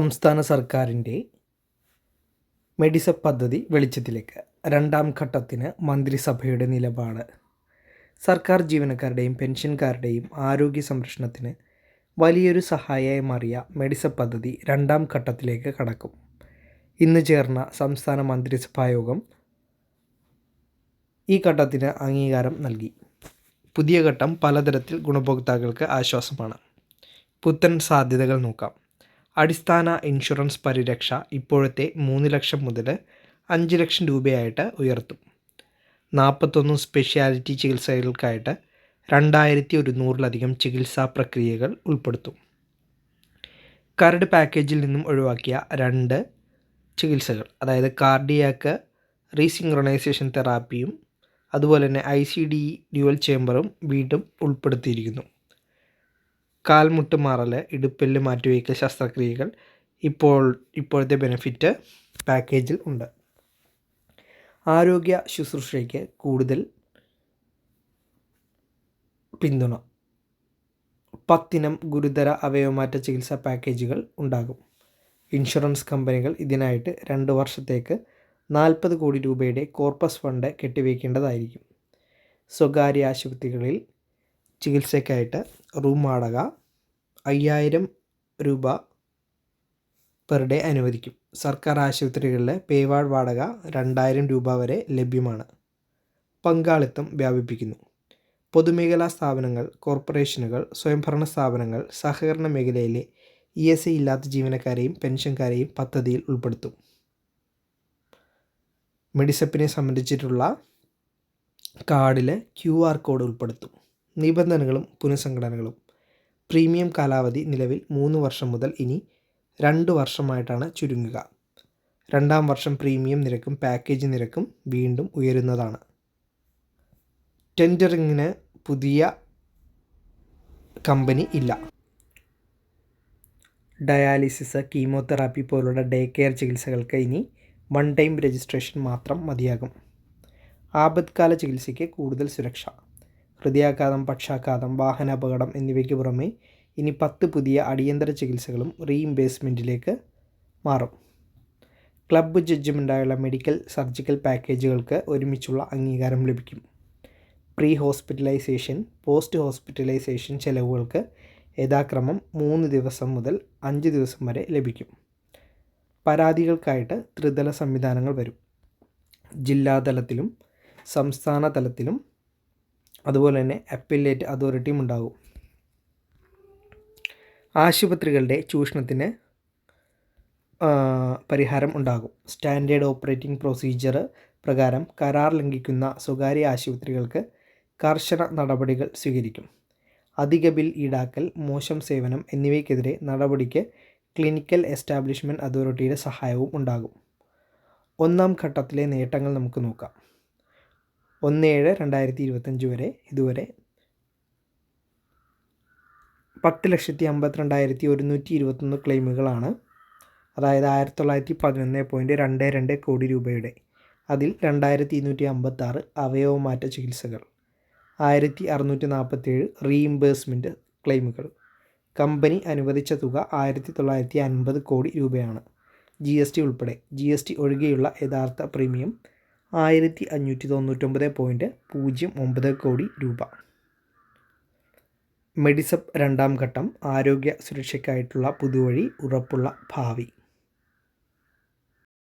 സംസ്ഥാന സർക്കാരിന്റെ മെഡിസപ്പ് പദ്ധതി വെളിച്ചത്തിലേക്ക്. രണ്ടാം ഘട്ടത്തിന് മന്ത്രിസഭയുടെ നിലപാട്. സർക്കാർ ജീവനക്കാരുടെയും പെൻഷൻകാരുടെയും ആരോഗ്യ സംരക്ഷണത്തിന് വലിയൊരു സഹായമായി മാറിയ മെഡിസപ്പ് പദ്ധതി രണ്ടാം ഘട്ടത്തിലേക്ക് കടക്കും. ഇന്ന് ചേർന്ന സംസ്ഥാന മന്ത്രിസഭാ യോഗം ഈ ഘട്ടത്തിന് അംഗീകാരം നൽകി. പുതിയ ഘട്ടം പലതരത്തിൽ ഗുണഭോക്താക്കൾക്ക് ആശ്വാസമാണ്. പുത്തൻ സാധ്യതകൾ നോക്കാം. അടിസ്ഥാന ഇൻഷുറൻസ് പരിരക്ഷ ഇപ്പോഴത്തെ മൂന്ന് ലക്ഷം മുതൽ അഞ്ച് ലക്ഷം രൂപയായിട്ട് ഉയർത്തും. നാൽപ്പത്തൊന്ന് സ്പെഷ്യാലിറ്റി ചികിത്സകൾക്കായിട്ട് രണ്ടായിരത്തി ഒരുന്നൂറിലധികം ചികിത്സാ പ്രക്രിയകൾ ഉൾപ്പെടുത്തും. കരട് പാക്കേജിൽ നിന്നും ഒഴിവാക്കിയ രണ്ട് ചികിത്സകൾ അതായത് കാർഡിയാക്ക് റീസിങ്ക്രണൈസേഷൻ തെറാപ്പിയും അതുപോലെ തന്നെ ഐ സി ഡി ഡ്യുവൽ ചേംബറും വീണ്ടും ഉൾപ്പെടുത്തിയിരിക്കുന്നു. കാൽമുട്ട് മാറൽ ഇടുപ്പെല്ല് മാറ്റിവയ്ക്കൽ ശസ്ത്രക്രിയകൾ ഇപ്പോൾ ഇപ്പോഴത്തെ ബെനിഫിറ്റ് പാക്കേജിൽ ഉണ്ട്. ആരോഗ്യ ശുശ്രൂഷയ്ക്ക് കൂടുതൽ പിന്തുണ. പത്തിനം ഗുരുതര അവയവമാറ്റ ചികിത്സാ പാക്കേജുകൾ ഉണ്ടാകും. ഇൻഷുറൻസ് കമ്പനികൾ ഇതിനായിട്ട് രണ്ട് വർഷത്തേക്ക് നാൽപ്പത് കോടി രൂപയുടെ കോർപ്പസ് ഫണ്ട് കെട്ടിവയ്ക്കേണ്ടതായിരിക്കും. സ്വകാര്യ ആശുപത്രികളിൽ ചികിത്സയ്ക്കായിട്ട് റൂം വാടക അയ്യായിരം രൂപ പെർ ഡേ അനുവദിക്കും. സർക്കാർ ആശുപത്രികളിലെ പേവാർഡ് വാടക രണ്ടായിരം രൂപ വരെ ലഭ്യമാണ്. പങ്കാളിത്തം വ്യാപിപ്പിക്കുന്നു. പൊതുമേഖലാ സ്ഥാപനങ്ങൾ കോർപ്പറേഷനുകൾ സ്വയംഭരണ സ്ഥാപനങ്ങൾ സഹകരണ മേഖലയിലെ ഇ എസ് ഐ ഇല്ലാത്ത ജീവനക്കാരെയും പെൻഷൻകാരെയും പദ്ധതിയിൽ ഉൾപ്പെടുത്തും. മെഡിസപ്പിനെ സംബന്ധിച്ചിട്ടുള്ള കാർഡിലെ ക്യു ആർ കോഡ് ഉൾപ്പെടുത്തും. നിബന്ധനകളും പുനഃസംഘടനകളും. പ്രീമിയം കാലാവധി നിലവിൽ മൂന്ന് വർഷം മുതൽ ഇനി രണ്ട് വർഷമായിട്ടാണ് ചുരുങ്ങുക. രണ്ടാം വർഷം പ്രീമിയം നിരക്കും പാക്കേജ് നിരക്കും വീണ്ടും ഉയരുന്നതാണ്. ടെൻഡറിങ്ങിന് പുതിയ കമ്പനി ഇല്ല. ഡയാലിസിസ് കീമോതെറാപ്പി പോലുള്ള ഡേ കെയർ ചികിത്സകൾക്ക് ഇനി വൺ ടൈം രജിസ്ട്രേഷൻ മാത്രം മതിയാകും. ആപത്കാല ചികിത്സയ്ക്ക് കൂടുതൽ സുരക്ഷ. ഹൃദയാഘാതം പക്ഷാഘാതം വാഹനാപകടം എന്നിവയ്ക്ക് പുറമെ ഇനി പത്ത് പുതിയ അടിയന്തര ചികിത്സകളും റീഇംബേഴ്സ്മെന്റിലേക്ക് മാറും. ക്ലബ്ബ് ജഡ്ജ്മെന്റായുള്ള മെഡിക്കൽ സർജിക്കൽ പാക്കേജുകൾക്ക് ഒരുമിച്ചുള്ള അംഗീകാരം ലഭിക്കും. പ്രീ ഹോസ്പിറ്റലൈസേഷൻ പോസ്റ്റ് ഹോസ്പിറ്റലൈസേഷൻ ചെലവുകൾക്ക് യഥാക്രമം മൂന്ന് ദിവസം മുതൽ അഞ്ച് ദിവസം വരെ ലഭിക്കും. പരാതികൾക്കായിട്ട് ത്രിതല സംവിധാനങ്ങൾ വരും. ജില്ലാതലത്തിലും സംസ്ഥാന തലത്തിലും അതുപോലെ തന്നെ അപ്പില്ലേറ്റ് അതോറിറ്റിയും ഉണ്ടാകും ആശുപത്രികളുടെ ചൂഷണത്തിന് പരിഹാരം ഉണ്ടാകും. സ്റ്റാൻഡേർഡ് ഓപ്പറേറ്റിംഗ് പ്രൊസീജിയർ പ്രകാരം കരാർ ലംഘിക്കുന്ന സ്വകാര്യ ആശുപത്രികൾക്ക് കർശന നടപടികൾ സ്വീകരിക്കും. അധിക ബിൽ ഈടാക്കൽ മോശം സേവനം എന്നിവയ്ക്കെതിരെ നടപടിക്ക് ക്ലിനിക്കൽ എസ്റ്റാബ്ലിഷ്മെന്റ് അതോറിറ്റിയുടെ സഹായവും ഉണ്ടാകും. ഒന്നാം ഘട്ടത്തിലെ നേട്ടങ്ങൾ നമുക്ക് നോക്കാം. ഒന്ന് ഏഴ് രണ്ടായിരത്തി ഇരുപത്തഞ്ച് വരെ ഇതുവരെ പത്ത് ലക്ഷത്തി അമ്പത്തിരണ്ടായിരത്തി ഒരുന്നൂറ്റി ഇരുപത്തൊന്ന് ക്ലെയിമുകളാണ്. അതായത് ആയിരത്തി തൊള്ളായിരത്തി പതിനൊന്ന് പോയിന്റ് രണ്ട് രണ്ട് കോടി രൂപയുടെ. അതിൽ രണ്ടായിരത്തി ഇരുന്നൂറ്റി അമ്പത്താറ് അവയവമാറ്റ ചികിത്സകൾ ആയിരത്തി അറുന്നൂറ്റി നാൽപ്പത്തേഴ് റീഇംബേഴ്സ്മെന്റ് ക്ലെയിമുകൾ. കമ്പനി അനുവദിച്ച തുക ആയിരത്തി തൊള്ളായിരത്തി അൻപത് കോടി രൂപയാണ്. ജി എസ് ടി ഉൾപ്പെടെ. ജി എസ് ടി ഒഴികെയുള്ള യഥാർത്ഥ പ്രീമിയം ആയിരത്തി അഞ്ഞൂറ്റി തൊണ്ണൂറ്റൊമ്പത് പോയിന്റ് പൂജ്യം ഒമ്പത് കോടി രൂപ. മെഡിസപ്പ് രണ്ടാം ഘട്ടം ആരോഗ്യ സുരക്ഷയ്ക്കായിട്ടുള്ള പുതുവഴി ഉറപ്പുള്ള ഭാവി.